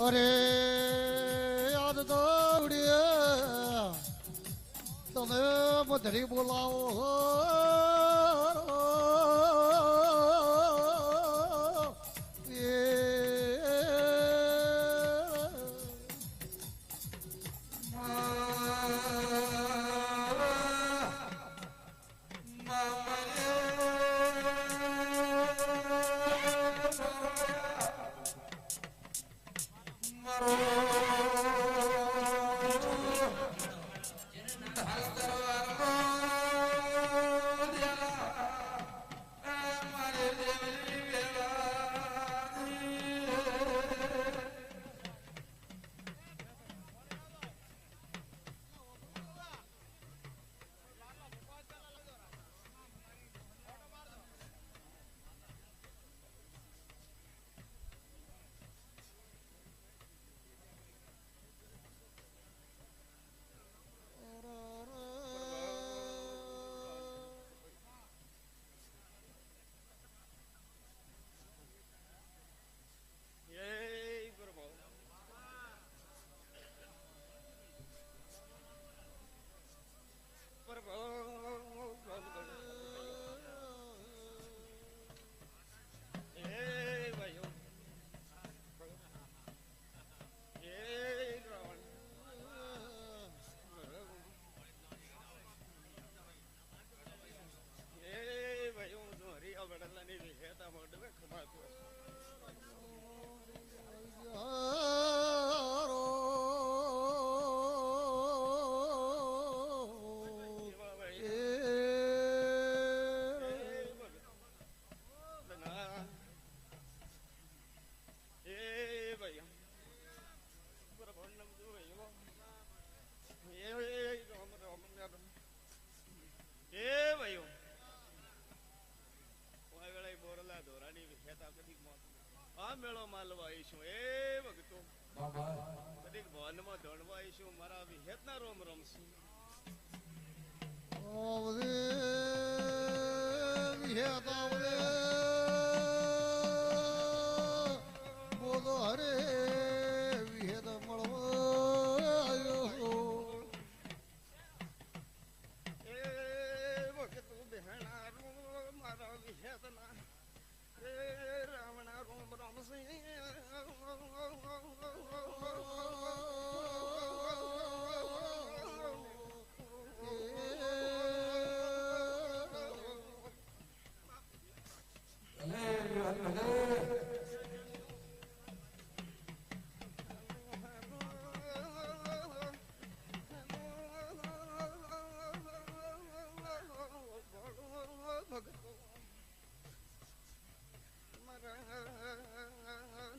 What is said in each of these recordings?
અરે યાદ દોડીએ. તમે મધરી બોલાવો વિહેતના રોમ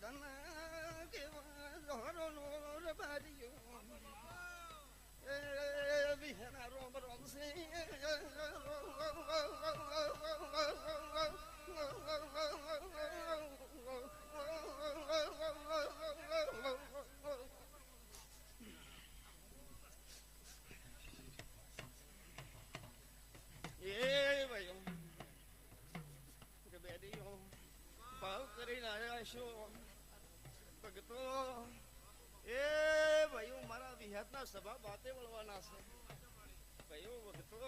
ધના કેવા ધોરણો રબાર્યો એ વિહના રોમ રમશે એ ભાઈઓ કે બેડીઓ ભાવ કરીને આવ્યા છો ભગતો એ ભાઈઓ મારા વિહાતના સભા બાતે વળવાના છે. કયો વખતો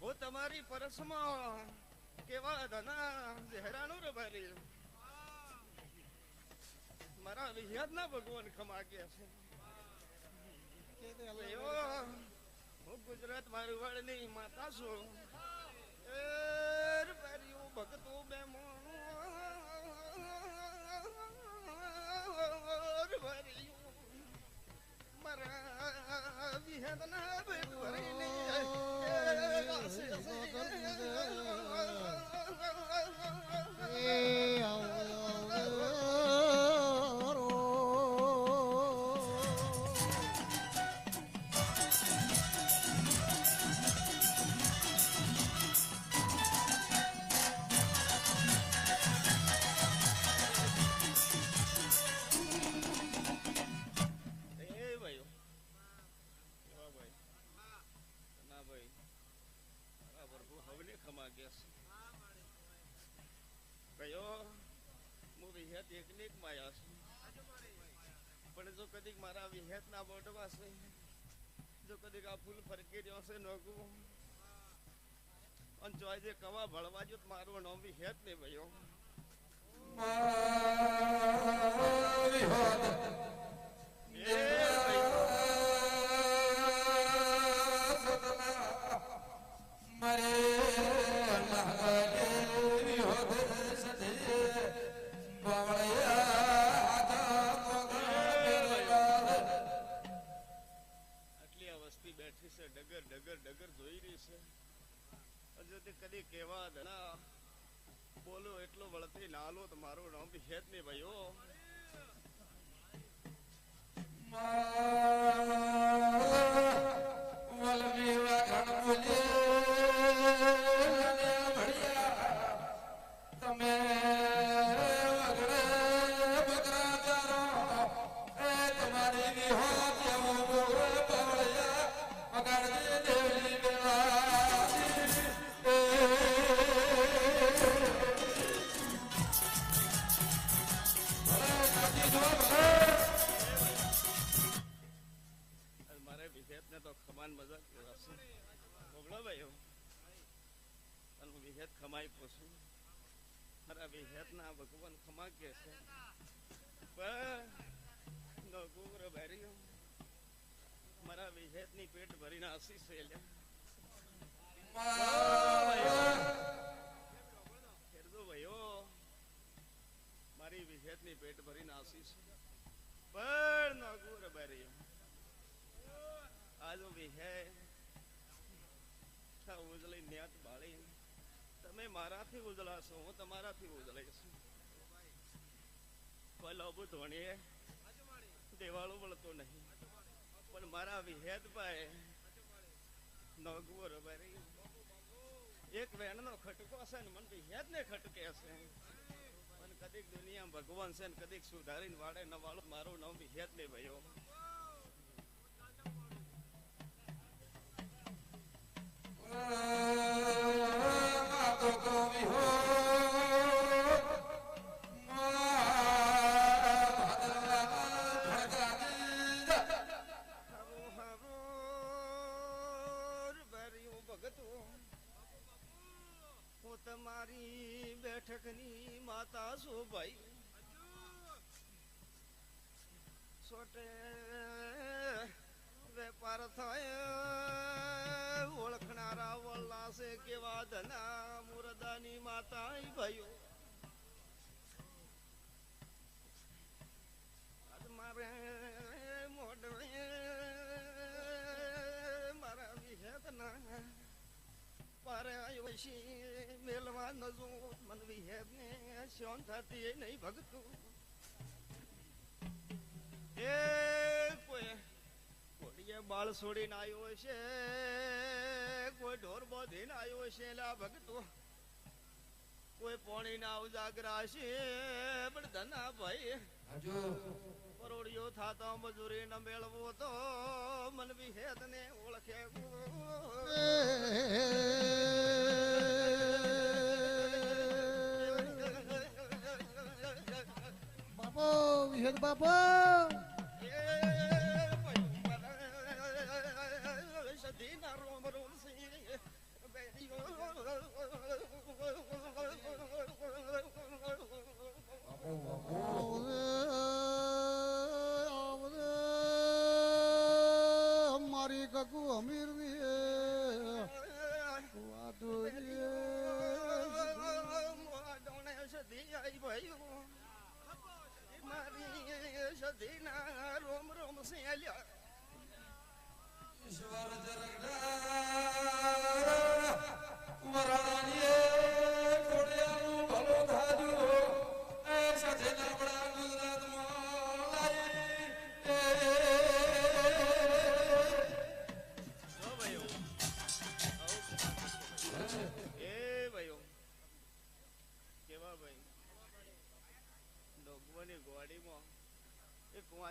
હું તમારી પરસમાં કેવા ધના હેરાનું રે ભાઈ? મારા વિહાતના ભગવાન ખમા ગયા છે. હું ગુજરાત મારું વાળની માતા છું. ભગતો બે મારા વિહદના એ જો કદીક મારા વિહેતના બોટમાં છે જો કદીક આ ફૂલ ફરકી રહ્યો છે નોકું અને જો આજે કવા ભળવા જો મારો નામ વિહેત ને ભયો. ધના બોલો એટલો વળતી નાલો તમારું નામ હેત નહીં ભાઈઓ તમે ને મજા મજાક કરાશે બોલો ભાઈઓ અને વિહેત ખમાઈ પોસું મારા વિહેત ના ભગવાન ખમા કે છે. નગુર ભર્યો મારા વિહેતની પેટ ભરીને આશીષ છે. ખેડૂતો ભાઈઓ મારી વિહેતની પેટ ભરીને આશીષ પણ નગુર ભર્યો આજો વિહે ઉજળી ન્યાત બાળી. તમે મારાથી ઉજળા છો હું તમારાથી ઉજળી છું કોઈ લોબુ ધોણીએ દેવાળું વળતો નહીં. પણ મારા વિહેદ ભાઈ નગવર રબારી એક વેણનો ખટકો છે ને, મને વિહેદ ને ખટકે છે. પણ કદીક દુનિયા ભગવાન છે ને, કદીક સુધારીને વાળે ન વાળો મારું નામ વિહેદ ને ભયો તમારી બેઠકની માતા છું ભાઈ સોટે વેપાર થાય. ઓળખનારા વલ્લા છે કેવા ધના મુરદાની માતા ભાઈઓ. મારે મોઢે મારા વિહેતના આવ્યો છે, મેલવા નજુ મન વિહેત ને શ્યોન થતી નહીં ભગતું. એ કોઈ, કોડીએ બાળ છોડીને આવ્યો છે. કોઈ ઢોર બોધીને આવ્યો છે ભગતું કોઈ પોણી ના ઉજાગરા છે. પણ ધના ભાઈ પરોડિયો થાતો મજૂરી ન મેળવો તો મન વિહેદ ને ઓળખે. બાપો વિહેદ બાપો. મારી કકુ અમીરની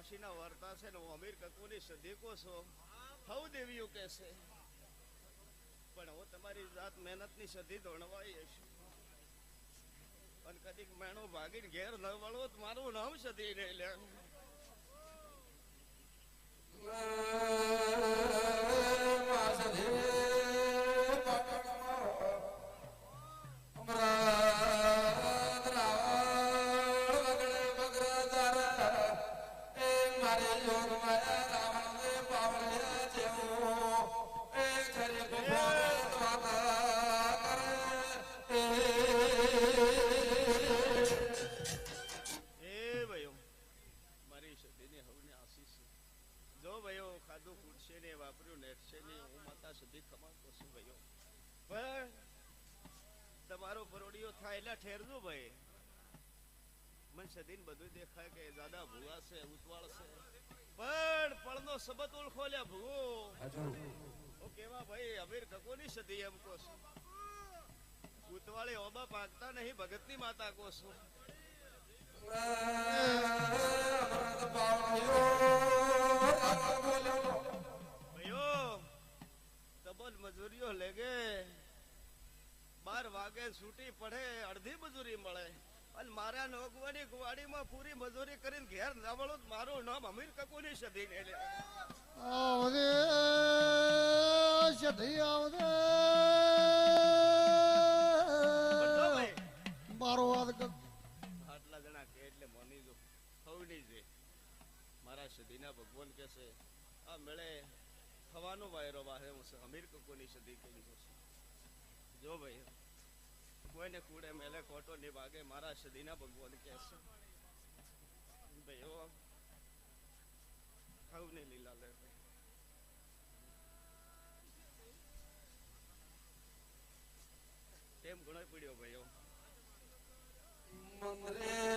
કુંવાસીના વર્તા છે ને હું અમીર કકુની સદીકો છો. હવ દેવીઓ કે છે. પણ હું તમારી જાત મહેનતની સદી ધોણવાઈ હશે અને કદીક મેણો ભાગીને ઘેર ન વળો તો મારું નામ સદી નહીં લે. મને સદીન બધું દેખાય કે દાદા ભૂવા છે ઉતવાળ છે. પણ પળનો સબત ઓળખો ભૂવો. ઓ કેવા ભાઈ અમીર કકોની સદી એમ કો છું. ઉતવાળે ઓબા પાકતા નહીં ભગતની માતા કો છું. ભાઈઓ ડબલ મજૂરીઓ લેગે. બાર વાગે છૂટી પડે અડધી મજૂરી મળે. અને મારા નોકવાની ગુવાડીમાં પૂરી મજૂરી કરીને ઘેર નવળું મારું નામ અમીર કકુની સધી ને લે આવદે સધી ભાઈ, મારો વાત કક આટલા જણા કે એટલે મોની જો હવની છે મારા સધીના ભગવાન કે છે આ મેળે થવાનો વાયરો વાહે હું અમીર કકુની સધી છે. જો ભાઈ કોઈને કુડે મેલે, ખોટો ની ભાગે. મારા સદીના ભગવાન કે છે. ભાઈઓ હવની લીલા લે તેમ ઘણો પડ્યો ભાઈઓ મંદરે